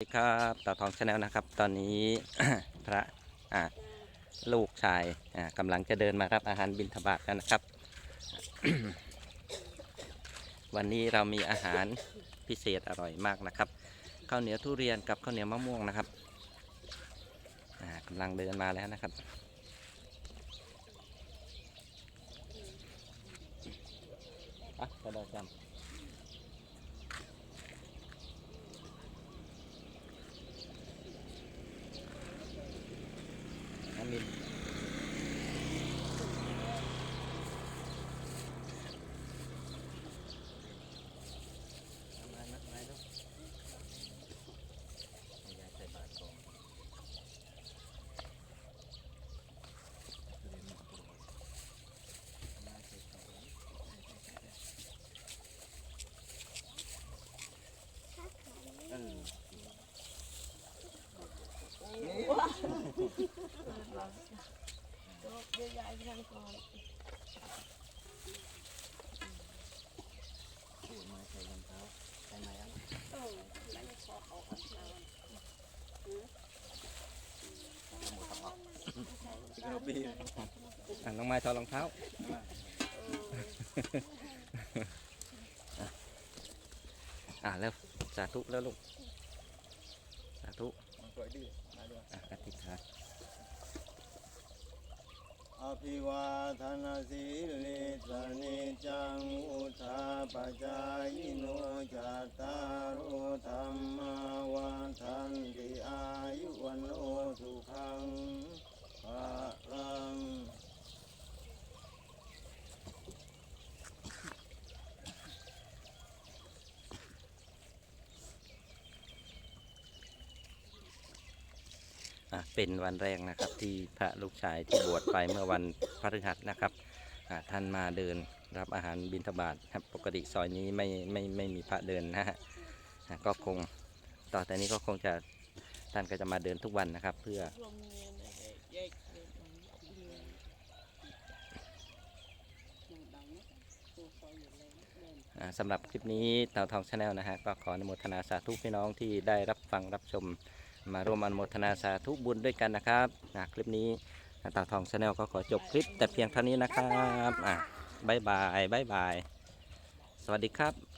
สวัสดีครับต่อทองชาแนลนะครับ ตอนนี้ พระลูกชายกำลังจะเดินมารับอาหารบิณฑบาตกันนะครับ วันนี้เรามีอาหารพิเศษอร่อยมากนะครับข้าวเหนียวทุเรียนกับข้าวเหนียวมะม่วงนะครับกำลังเดินมาแล้วนะครับ อะกระโดดจำน้ำมินทำไมนะทำไมลูกให้ยายใส่บาตรก่อนเอามาใส่ก่อนเออ เดี๋ยวยายไปทำก่อนปูดมาใส่รองเท้าใส่ไหมอะเออแล้วไม่ขอเอาออกมาอะน้องไม้ถอดรองเท้าอะแล้วสาธุแล้วลูกสาธุอะอธิษฐาน ภิวาทนาสีลิสนิจังอุทาปจายโนจัตตารุธรรมาวันทันตอายุวันโอสุขังภาลัง อะ เป็นวันแรกนะครับที่พระลูกชายที่บวชไปเมื่อวันพฤหัสนะครับอะท่านมาเดินรับอาหารบิณฑบาตครับปกติซอยนี้ไม่ไม่ไม่มีพระเดินนะฮะก็คงต่อแต่นี้ก็คงจะท่านก็จะมาเดินทุกวันนะครับ เพื่อสำหรับคลิปนี้เต่าทองชาแนลนะฮะก็ขออนุโมทนาสาธุพี่น้องที่ได้รับฟังรับชม มาร่วมอนุโมทนาสาธุบุญด้วยกันนะครับคลิปนี้ตาทองชาแนลก็ขอจบคลิปแต่เพียงเท่านี้นะครับอ่าบายบายบายบาย สวัสดีครับ